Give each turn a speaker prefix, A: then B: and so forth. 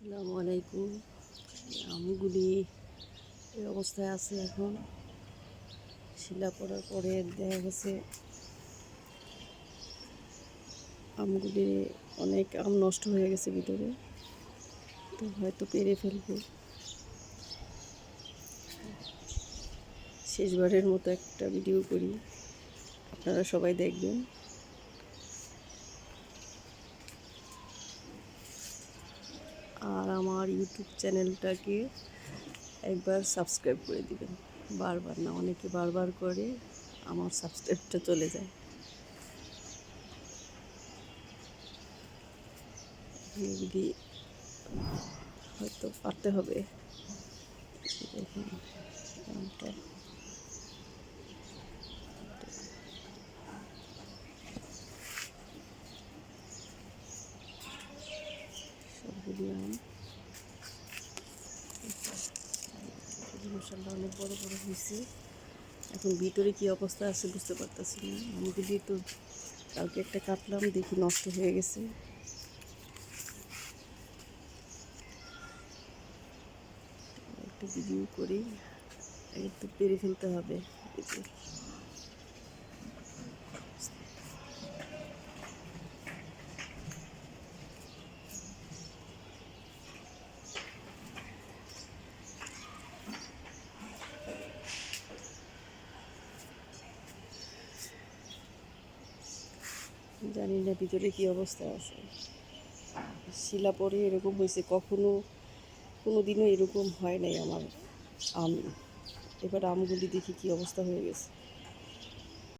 A: আসসালামু আলাইকুম। আমগুলি এই অবস্থায় আছে এখন। শিলা পড়ার পরে দেখা গেছে আমগুলি অনেক আম নষ্ট হয়ে গেছে ভিতরে, তো হয়তো পেরে ফেলব। শেষবারের মতো একটা ভিডিও করি। আপনারা সবাই দেখবেন। আমার ইউটিউব চ্যানেলটাকে একবার সাবস্ক্রাইব করে দিবেন। বারবার না, অনেকে বারবার করে আমার সাবস্ক্রাইবটা চলে যায়। এগুলি হয়তো পারতে হবে। দেখুন আম অনেক বড় বড় হয়েছে। এখন ভিতরে কি অবস্থা আছে বুঝতে পারতেছি না। আমগুলি তো কালকে একটা কাটলাম, দেখি নষ্ট হয়ে গেছে। একটু ভিডিও করি একটু পেরে ফেলতে হবে। জানি না ভিতরে কি অবস্থা আছে। শিলা পরে এরকম হয়েছে, কখনো কোনো দিনও এরকম হয় নাই আমার আম। এবার আমগুলি দেখি কি অবস্থা হয়ে গেছে।